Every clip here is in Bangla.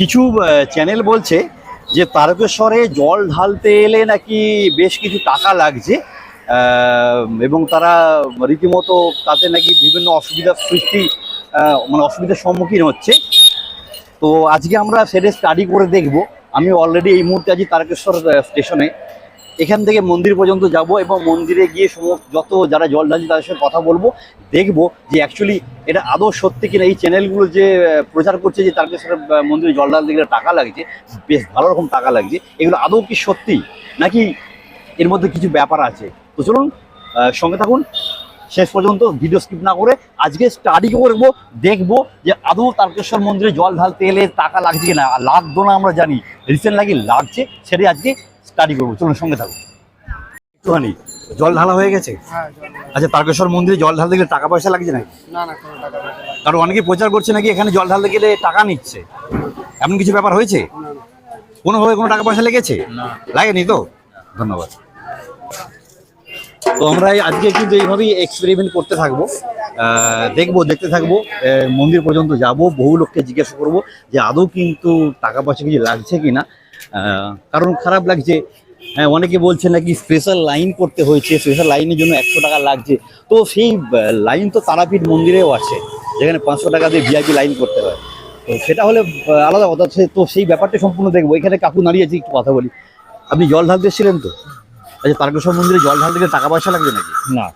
কিছু চ্যানেল বলছে যে তারকেশ্বরে জল ঢালতে এলে নাকি বেশ কিছু টাকা লাগছে এবং তারা রীতিমতো তাতে নাকি বিভিন্ন অসুবিধার সৃষ্টি মানে অসুবিধার সম্মুখীন হচ্ছে। তো আজকে আমরা সেটা স্টাডি করে দেখব। আমি অলরেডি এই মুহূর্তে আছি তারকেশ্বর স্টেশনে এখান থেকে মন্দির পর্যন্ত যাব এবং মন্দিরে গিয়ে সমস্ত যত যারা জল ঢালছে তাদের সঙ্গে কথা বলব, দেখব যে অ্যাকচুয়ালি এটা আদৌ সত্যি কিনা এই চ্যানেলগুলো যে প্রচার করছে যে তারকেশ্বর মন্দিরে জল ঢালতে গেলে টাকা লাগছে, বেশ ভালো রকম টাকা লাগছে। এগুলো আদৌ কি সত্যি? নাকি এর মধ্যে কিছু ব্যাপার আছে? তো চলুন সঙ্গে থাকুন। শেষ পর্যন্ত ভিডিও স্কিপ না করে আজকে স্টাডি করব, দেখব যে আদৌ তারকেশ্বর মন্দিরে জল ঢালতে এলে টাকা লাগছে কিনা। লাগতো না আমরা জানি। রিসেন্ট নাকি লাগছে, সেটাই আজকে স্টাডি করব চলুন সঙ্গে থাকুন। একটুখানি জল ঢালা হয়ে গেছে? হ্যাঁ আচ্ছা তারকেশ্বর মন্দিরে জল ঢালতে গেলে টাকা পয়সা লাগছে নাকি? না না কোনো টাকা পয়সা লাগবে কারণ অনেকে প্রচার করছে নাকি এখানে জল ঢালতে গেলে টাকা নিচ্ছে। এমন কিছু ব্যাপার হয়েছে? কোনোভাবে কোনো টাকা পয়সা লেগেছে? লাগেনি তো? ধন্যবাদ। তো আমরা আজকে কিন্তু এইভাবেই এক্সপেরিমেন্ট করতে থাকব। দেখব দেখতে থাকব। মন্দির পর্যন্ত যাব। বহু লোককে জিজ্ঞাসা করব যে আদৌ কিন্তু টাকা পয়সা কিছু লাগছে কিনা। কারণ খারাপ লাগছে। হ্যাঁ অনেকে বলছে নাকি স্পেশাল লাইন করতে হয়েছে স্পেশাল লাইনের জন্য একশো টাকা লাগছে। তো সেই লাইন তো তারাপীঠ মন্দিরেও আছে যেখানে পাঁচশো টাকা দিয়ে ভিআইপি লাইন করতে হয়। তো সেটা হলে আলাদা কথা। সে- তো সেই ব্যাপারটা সম্পূর্ণ দেখব। এখানে কাকু দাঁড়িয়ে আছে একটু কথা বলি। আপনি জল ঢালতে এসেছিলেন তো? আচ্ছা তারকেশ্বর মন্দিরে জল ঢালতে গেলে টাকা পয়সা লাগবে নাকি? না।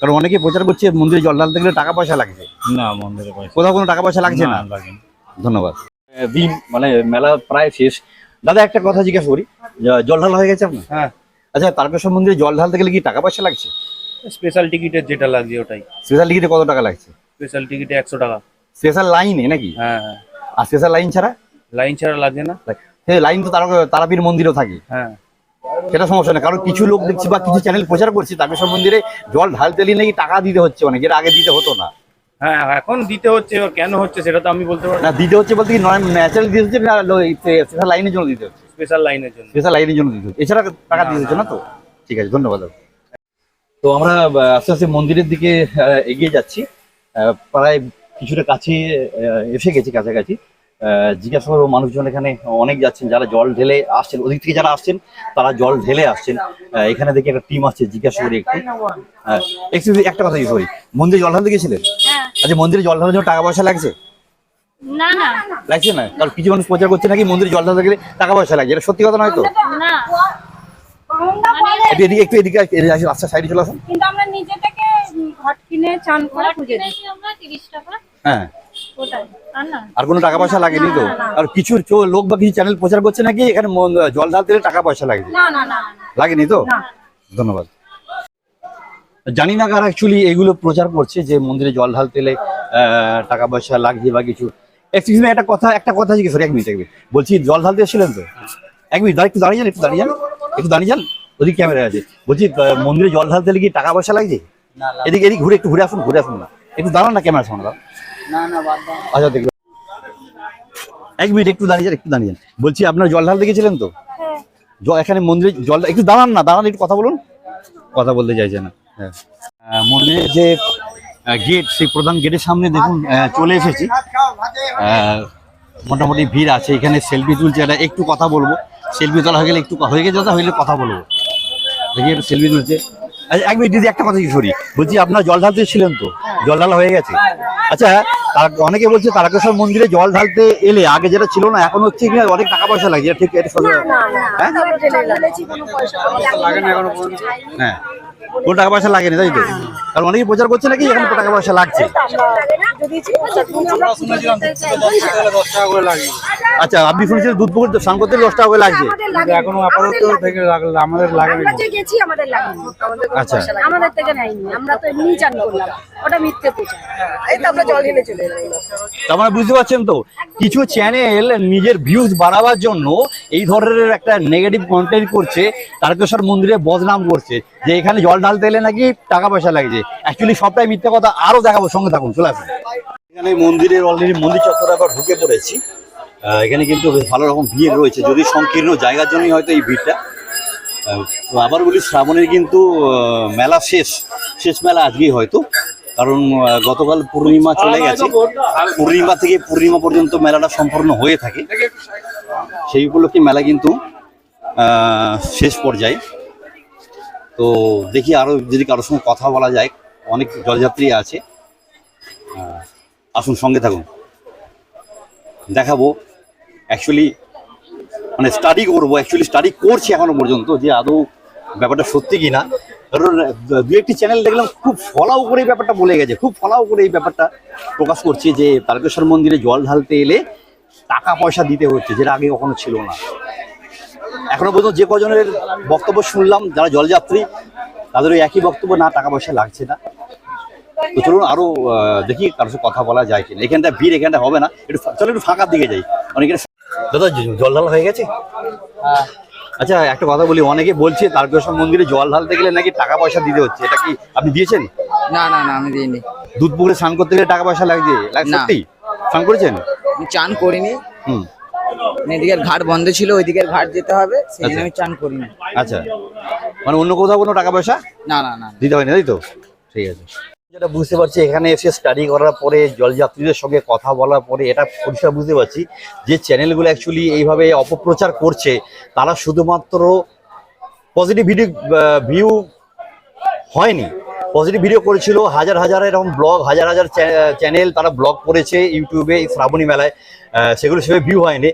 কারণ অনেকে প্রচার করছে মন্দিরে জল ঢালতে গেলে টাকা পয়সা লাগছে। না মন্দিরে কোথাও কোনো টাকা পয়সা লাগছে না ধন্যবাদ। দিন মানে মেলা প্রায় শেষ। দাদা একটা কথা জিজ্ঞাসা করি। জল ঢাল হয়ে গেছে আপনার? হ্যাঁ। আচ্ছা তারকেশ্বর মন্দিরে জল ঢালতে গেলে কি টাকা পয়সা লাগছে? স্পেশাল টিকিটের যেটা লাগছে ওটাই। স্পেশাল টিকিটে কত টাকা লাগছে? স্পেশাল টিকিটে একশো টাকা। স্পেশাল লাইনে নাকি? হ্যাঁ হ্যাঁ। আর স্পেশাল লাইন ছাড়া? লাইন ছাড়া লাগছে না। সেই লাইন তো তারা তারাপীঠ মন্দিরেও থাকে। হ্যাঁ। সেটা সমস্যা না কারণ কিছু লোক দেখছি বা কিছু চ্যানেল প্রচার করছে তারকেশ্বর মন্দিরে জল ঢালতে গেলে নাকি টাকা দিতে হচ্ছে অনেক এর আগে দিতে হতো না। হ্যাঁ এখন দিতে হচ্ছে এবার কেন হচ্ছে সেটা তো আমি বলতে পারব না। দিতে হচ্ছে বলতে কি ন্যাচারাল দিতে হচ্ছে না স্পেশাল লাইনের জন্য দিতে হচ্ছে? স্পেশাল লাইনের জন্য। স্পেশাল লাইনের জন্য দিতে হচ্ছে। এছাড়া টাকা দিতে হচ্ছে না তো? ঠিক আছে ধন্যবাদ তো আমরা আস্তে আস্তে মন্দিরের দিকে আহ, এগিয়ে যাচ্ছি। আহ, প্রায় কিছুটা কাছে আহ, এসে গেছি কাছাকাছি। আহ, জিজ্ঞাসা করব মানুষজন এখানে অনেক যাচ্ছেন যারা জল ঢেলে আসছেন ওদিক থেকে যারা আসছেন তারা জল ঢেলে আসছেন। আহ, এখানে দেখি একটা টিম আসছে জিজ্ঞাসা করি একটু। একটু একটা কথা সরি মন্দিরে জল ঢালতে গেছিলেন? আচ্ছা মন্দিরে জল ঢালার জন্য টাকা পয়সা লাগছে? না না। লাগছে না? কারণ কিছু মানুষ প্রচার করছে নাকি মন্দিরে জল ঢালতে গেলে টাকা পয়সা লাগছে? এটা সত্যি কথা নয় তো? না। এদিকে একটু এদিকে এদিকে আসুন রাস্তার সাইডে চলে আসুন। কিন্তু আমরা নিজে থেকে ঘট কিনে চান করে পুজো দিই। আমরা তিরিশ টাকা। হ্যাঁ। আর না। কোনো টাকা পয়সা লাগেনি তো? আর কিছু চো- লোক বা কিছু চ্যানেল প্রচার করছে নাকি? এখানে মন- জল ঢালতে টাকা পয়সা লাগছে না না না। লাগেনি তো? ধন্যবাদ। জানি না কার অ্যাকচুয়ালি এগুলো প্রচার করছে যে মন্দিরে জল ঢালতে এলে আহ, টাকা পয়সা লাগছে বা কিছু। এক্সকিউজ মি একটা কথা একটা কথা জিজ্ঞেস করি এক মিনিট এক মিনিট বলছি জল ঢালতে এসেছিলেন তো? এক মিনিট দাঁড়িয়ে একটু দাঁড়িয়ে যান একটু দাঁড়িয়ে যান একটু দাঁড়িয়ে যান। ওদিকে ক্যামেরা আছে। বলছি মন্দিরে জল ঢালতে এলে কি টাকা পয়সা লাগছে? এদিকে এদিকে ঘুরে একটু ঘুরে আসুন ঘুরে আসুন না। একটু দাঁড়ান না ক্যামেরা সামনে দাঁড়ান। না না বাদ দাও। আচ্ছা দেখবেন এক মিনিট একটু দাঁড়িয়ে যান একটু দাঁড়িয়ে যান। বলছি আপনার জল ঢালতে গেছিলেন তো? জ- এখানে মন্দিরে জল একটু দাঁড়ান না দাঁড়ান একটু কথা বলুন। কথা বলতে চাইছে না। হ্যাঁ মন্দিরের যে গেট সেই প্রধান গেটের সামনে দেখুন চলে এসেছি মোটামুটি ভিড় আছে এখানে সেলফি তুলছে এটা একটু কথা বলব সেলফি তোলা হয়ে গেলে একটু হয়ে গেছে হইলে কথা বলব দেখি একটু সেলফি তুলছে আচ্ছা এক মিনিট দিদি একটা কথা সরি বলছি আপনার জল ঢালতে ছিলেন তো জল ঢালা হয়ে গেছে আচ্ছা তার অনেকে বলছে তারকেশ্বর মন্দিরে জল ঢালতে এলে আগে যেটা ছিল না এখন হচ্ছে কি অনেক টাকা পয়সা লাগে ঠিক এটা হ্যাঁ হ্যাঁ কোনো টাকা পয়সা লাগেনি তাই তো? কারণ অনেকে প্রচার করছে নাকি এখানে টাকা পয়সা লাগছে। করে লাগে আচ্ছা আপনি শুনেছেন দুধ পুকুর স্নান করতে দশ টাকা করে লাগছে? কিন্তু এখনও আপাতত থেকে লাগলে আমাদের লাগে গেছি আমাদের লাগেনি। আচ্ছা। আমাদের থেকে নেয়নি। আমরা তো এমনি চান করলাম। ওটা মিথ্যে পূজা এই তো আমরা জল ঢেলে চলে এলাম। তার মানে বুঝতে পারছেন তো? কিছু চ্যানেল নিজের ভিউজ বাড়াবার জন্য এই ধরনের একটা নেগেটিভ কন্টেন্ট করছে। তারকেশ্বর মন্দিরে বদনাম করছে। যে এখানে জল ঢালতে এলে নাকি টাকা পয়সা লাগছে। অ্যাকচুয়ালি সবটাই মিথ্যা কথা, আরও দেখাবো, সঙ্গে থাকুন, চলে আসুন। এখানে মন্দিরের অলরেডি মন্দির চত্বরে আবার ঢুকে পড়েছি। এখানে কিন্তু বেশ ভালো রকম ভিড় রয়েছে, যদি সংকীর্ণ জায়গার জন্যই হয়তো এই ভিড়টা। আবার বলি, শ্রাবণের কিন্তু মেলা শেষ শেষ মেলা আজকেই হয়তো। কারণ গতকাল পূর্ণিমা চলে গেছে। পূর্ণিমা থেকে পূর্ণিমা পর্যন্ত মেলাটা সম্পূর্ণ হয়ে থাকে। সেই উপলক্ষে মেলা কিন্তু শেষ পর্যায়ে। তো দেখি আরও যদি কারোর সঙ্গে কথা বলা যায়, অনেক জলযাত্রী আছে। আসুন সঙ্গে থাকুন। দেখাবো। অ্যাকচুয়ালি মানে স্টাডি করব অ্যাকচুয়ালি স্টাডি করছি এখনও পর্যন্ত যে আদৌ ব্যাপারটা সত্যি কি না কারণ দু একটি চ্যানেল দেখলাম, খুব ফলাও করে এই ব্যাপারটা বলে গেছে, খুব ফলাও করে এই ব্যাপারটা প্রকাশ করছে যে তারকেশ্বর মন্দিরে জল ঢালতে এলে টাকা পয়সা দিতে হচ্ছে, যেটা আগে কখনো ছিল না। এখনও পর্যন্ত যে কজনের বক্তব্য শুনলাম যারা জলযাত্রী তাদের ওই একই বক্তব্য না টাকা পয়সা লাগছে না। তো চলুন আরও দেখি কারোর সাথে কথা বলা যায় কিনা। এখানটা ভিড় এখানটা হবে না। একটু চলো একটু ফাঁকার দিকে যাই। অনেকে দাদা জল ঢালা হয়ে গেছে? আচ্ছা একটা কথা বলি অনেকে বলছে তারকেশ্বর মন্দিরে জল ঢালতে গেলে নাকি টাকা পয়সা দিতে হচ্ছে। এটা কি আপনি দিয়েছেন? না না না আমি দিইনি। দুধ পুকুরে স্নান করতে গেলে টাকা পয়সা লাগছে। সত্যি? স্নান করেছেন? চান করিনি। হুম। এদিকের ঘাট বন্ধ ছিল ওইদিকের ঘাট যেতে হবে সেই জন্য আচ্ছা। আমি চান করিনি আচ্ছা। মানে অন্য কোথাও কোনো টাকা পয়সা? না না না দিতে হয়নি তাই তো? ঠিক আছে। যেটা বুঝতে পারছি এখানে এসে স্টাডি করার পরে জলযাত্রীদের সঙ্গে কথা বলার পরে এটা পরিষ্কার বুঝতে পারছি যে চ্যানেলগুলো অ্যাকচুয়ালি এইভাবে অপপ্রচার করছে তারা শুধুমাত্র পজিটিভ ভিডিও ভিউ হয়নি। পজিটিভ ভিডিও করেছিল হাজার হাজার এরকম ব্লগ হাজার হাজার চ্যানেল তারা ব্লগ করেছে ইউটিউবে এই শ্রাবণী মেলায়। সেগুলো সেভাবে ভিউ হয়নি।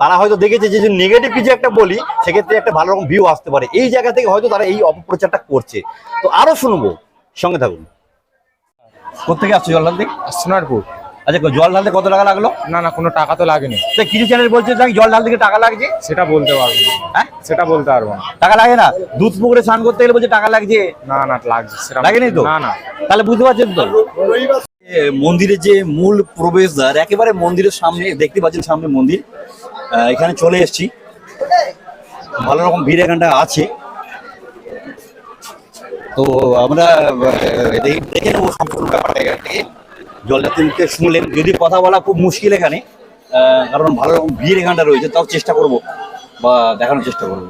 তারা হয়তো দেখেছে যে নেগেটিভ কিছু একটা বলি সেক্ষেত্রে একটা ভালো রকম ভিউ আসতে পারে। এই জায়গা থেকে হয়তো তারা এই অপপ্রচারটা করছে। তো আরও শুনব। সঙ্গে থাকুন। কোথেকে আসছো জল ঢালতে? সোনারপুর। আচ্ছা জল ঢালতে কত টাকা লাগল? না না কোনো টাকা তো লাগেনি। তো কিছু চ্যানেল বলছে জল ঢালতে গিয়ে টাকা লাগছে? সেটা বলতে পারব না। হ্যাঁ? সেটা বলতে পারব না। টাকা লাগে না? দুধ পুকুরে স্নান করতে গেলে বলছে টাকা লাগছে। না না লাগছে সেটা লাগেনি তো? না না। তাহলে বুঝতে পারছেন তো? মন্দিরের যে মূল প্রবেশদ্বার একেবারে মন্দিরের সামনে দেখতে পাচ্ছেন সামনে মন্দির। আহ, এখানে চলে এসেছি। ভালো রকম ভিড় এখানটা আছে। তো আমরা দেখে- নেব সম্পূর্ণ ব্যাপারটা এখান থেকে। জলযাত্রীকে শুনলেন। যদি কথা বলা খুব মুশকিল এখানে আহ, কারণ ভালো রকম ভিড় এখানটা রয়েছে তাও চেষ্টা করব। বা দেখানোর চেষ্টা করব।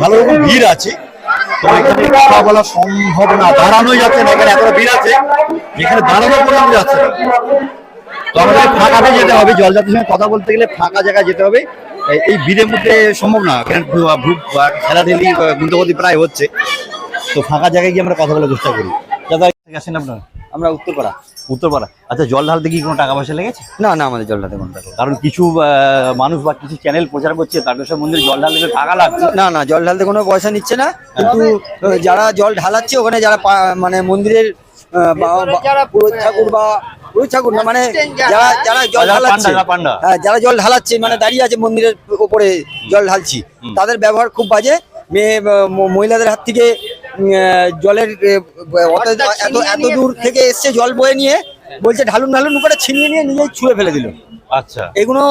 ভালো রকম ভিড় আছে তো এখানে কথা বলা সম্ভব না। দাঁড়ানোই যাচ্ছে না, এখানে এতটা ভিড় আছে, যেখানে দাঁড়ানো পর্যন্ত যাচ্ছে না। তো আমাদের ফাঁকাতে যেতে হবে জলযাত্রীর সঙ্গে কথা বলতে গেলে ফাঁকা জায়গায় যেতে হবে। এই- ভিড়ের মধ্যে সম্ভব না খেলাধেলি গুন্তগতি প্রায় হচ্ছে। তো ফাঁকা জায়গায় গিয়ে আমরা কথা বলার চেষ্টা করি। দাদা আসেন আপনার। আমরা উত্তরপাড়া। উত্তরপাড়া। আচ্ছা জল ঢালতে কি কোনো টাকা পয়সা লেগেছে? না না আমাদের জলটাতে কোনো টাকা। কারণ কিছু মানুষ বা কিছু চ্যানেল প্রচার করছে তারকেশ্বর মন্দিরে জল ঢালতে টাকা লাগছে। না না জল ঢালতে কোনো পয়সা নিচ্ছে না। কিন্তু যারা জল ঢালাচ্ছে ওখানে যারা মানে মন্দিরের পুরোহিত ঠাকুর বা পুরোহিত ঠাকুর না মানে যারা যারা জল ঢালাচ্ছে। হ্যাঁ যারা জল ঢালাচ্ছে মানে দাঁড়িয়ে আছে মন্দিরের উপরে জল ঢালছি তাদের ব্যবহার খুব বাজে। মেয়ে মহিলাদের হাত থেকে জলের এত এত দূর থেকে এসছে জল বয়ে নিয়ে বলছে ঢালুন ঢালুন করে ছিনিয়ে নিয়ে নিজেই ছুঁড়ে ফেলে দিল। আচ্ছা। এগুলো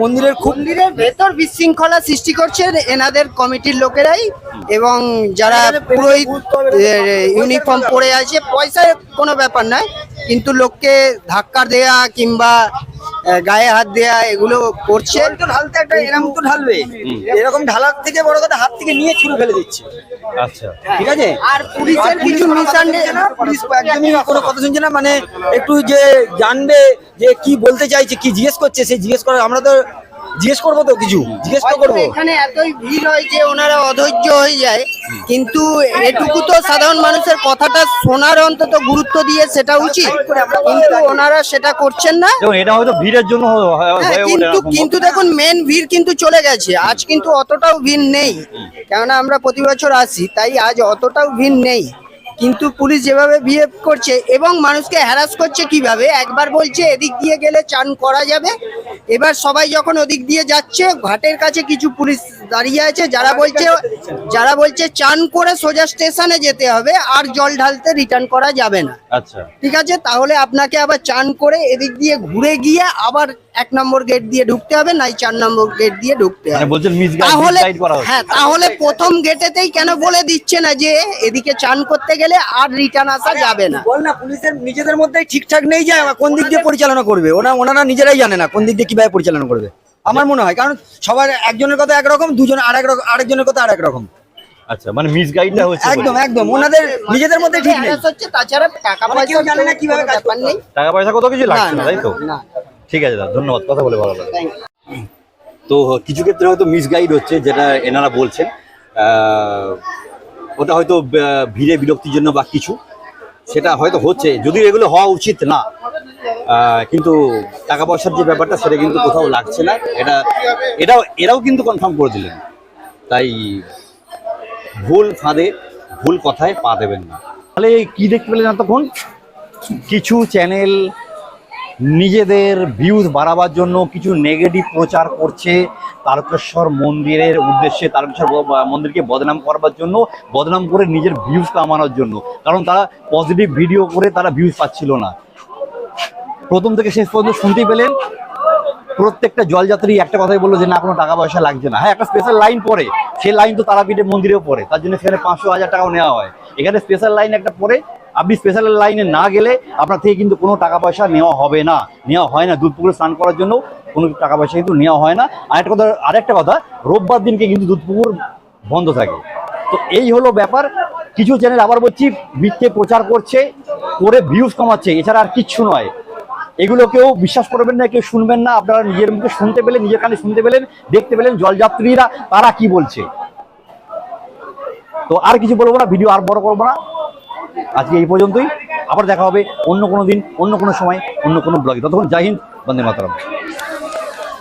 মন্দিরের খুব মন্দিরের ভেতর বিশৃঙ্খলা সৃষ্টি করছে এনাদের কমিটির লোকেরাই এবং যারা পুরোহিত ইউনিফর্ম পরে আছে পয়সার কোনো ব্যাপার নয়। কিন্তু লোককে ধাক্কা দেয়া কিংবা গায়ে হাত দেয়া এগুলো করছে। ঢালতে একটা এরকম তো ঢালবে। এরকম ঢালার থেকে বড় কথা হাত থেকে নিয়ে ছুঁড়ে ফেলে দিচ্ছে। আচ্ছা। ঠিক আছে? আর পুলিশের কিছু পুলিশ একদমই কোনো কথা শুনছে না? মানে একটু যে জানবে যে কি বলতে চাইছে কি জিজ্ঞেস করছে সে জিজ্ঞেস করে আমরা তো জিজ্ঞেস করব তো কিছু জিজ্ঞেস তো করব। এখানে এতই ভিড় হয় যে ওনারা অধৈর্য হয়ে যায় কিন্তু এটুকু তো সাধারণ মানুষের কথাটা শোনার অন্তত গুরুত্ব দিয়ে সেটা উচিত কিন্তু ওনারা সেটা করছেন না। এটা হয়তো ভিড়ের জন্য হ্যাঁ, কিন্তু কিন্তু দেখুন মেন ভিড় কিন্তু চলে গেছে আজ কিন্তু অতটাও ভিড় নেই। কেননা আমরা প্রতি বছর আসি তাই আজ অতটাও ভিড় নেই। কিন্তু পুলিশ যেভাবে বিহেভ করছে এবং মানুষকে হ্যারাস করছে কীভাবে? একবার বলছে এদিক দিয়ে গেলে চান করা যাবে। এবার সবাই যখন ওদিক দিয়ে যাচ্ছে, ঘাটের কাছে কিছু পুলিশ দাঁড়িয়ে আছে যারা বলছে যারা বলছে চান করে সোজা স্টেশনে যেতে হবে আর জল ঢালতে রিটার্ন করা যাবে না। আচ্ছা। ঠিক আছে? তাহলে আপনাকে আবার চান করে এদিক দিয়ে ঘুরে গিয়ে আবার এক নম্বর গেট দিয়ে ঢুকতে হবে নাই চার নম্বর গেট দিয়ে ঢুকতে মানে হবে। তাহলে হ্যাঁ তাহলে প্রথম গেটেতেই কেন বলে দিচ্ছে না যে এদিকে চান করতে গেলে আর রিটার্ন আসা যাবে না? বল না পুলিশের নিজেদের মধ্যে ঠিকঠাক নেই যে কোন দিক দিয়ে পরিচালনা করবে। ওরা ওনারা নিজেরাই জানে না কোন দিক দিয়ে কীভাবে পরিচালনা করবে। আমার মনে হয় কারণ সবার একজনের কথা একরকম দুজন আরেক রকম আরেকজনের কথা আরেক রকম। আচ্ছা মানে মিসগাইডটা হচ্ছে একদম একদম ওনাদের নিজেদের মধ্যে ঠিক নেই। হচ্ছে তাছাড়া টাকা মানে পয়সা জানে না কীভাবে কাজ ব্যাপার নেই। টাকা পয়সা কত কিছু লাগছে না তাই তো? ঠিক আছে দাদা ধন্যবাদ কথা বলে ভালো লাগল। তো কিছু ক্ষেত্রে হয়তো মিসগাইড হচ্ছে যেটা এনারা বলছেন। ওটা হয়তো ভিড়ে বিরক্তির জন্য বা কিছু। সেটা হয়তো হচ্ছে যদিও এগুলো হওয়া উচিত না। কিন্তু টাকা পয়সার যে ব্যাপারটা, সেটা কিন্তু কোথাও লাগছে না। এটা, এটাও, এরাও কিন্তু কনফার্ম করে দিলেন। তাই ভুল ফাঁদে, ভুল কথায় পা দেবেন না। তাহলে কি দেখতে পেলেন এতক্ষণ? কিছু চ্যানেল নিজেদের ভিউজ বাড়াবার জন্য কিছু নেগেটিভ প্রচার করছে তারকেশ্বর মন্দিরের উদ্দেশ্যে, তারকেশ্বর মন্দিরকে বদনাম করবার জন্য, বদনাম করে নিজের ভিউজ কামানোর জন্য। কারণ তারা পজিটিভ ভিডিও করে তারা ভিউজ পাচ্ছিল না। প্রথম থেকে শেষ পর্যন্ত শুনতেই পেলেন। প্রত্যেকটা জলযাত্রী একটা কথাই বলল যে, না, কোনো টাকা পয়সা লাগছে না। হ্যাঁ একটা স্পেশাল লাইন পড়ে সেই লাইন তো তারাপীঠে মন্দিরেও পড়ে। তার জন্য সেখানে পাঁচশো হাজার টাকাও নেওয়া হয়। এখানে স্পেশাল লাইন একটা পড়ে। আপনি স্পেশাল লাইনে না গেলে আপনার থেকে কিন্তু কোনো টাকা পয়সা নেওয়া হবে না। নেওয়া হয় না। দুধ পুকুরে স্নান করার জন্য কোনো টাকা পয়সা কিন্তু নেওয়া হয় না। আরেকটা কথা আরেকটা কথা, রোববার দিনকে কিন্তু দুধ পুকুর বন্ধ থাকে। তো এই হলো ব্যাপার। কিছু চ্যানেল আবার বলছি, মিথ্যে প্রচার করছে, করে ভিউজ কমাচ্ছে। এছাড়া আর কিচ্ছু নয়। এগুলো কেউ বিশ্বাস করবেন না, কেউ শুনবেন না। আপনারা নিজের মুখে শুনতে পেলেন, নিজের কানে শুনতে পেলেন, দেখতে পেলেন জলযাত্রীরা তারা কি বলছে। তো আর কিছু বলব না, ভিডিও আর বড় করব না। আজকে এই পর্যন্তই। আবার দেখা হবে অন্য কোনো দিন, অন্য কোনো সময়, অন্য কোনো ব্লগে। ততক্ষণ জয় বন্দে মাতারাম।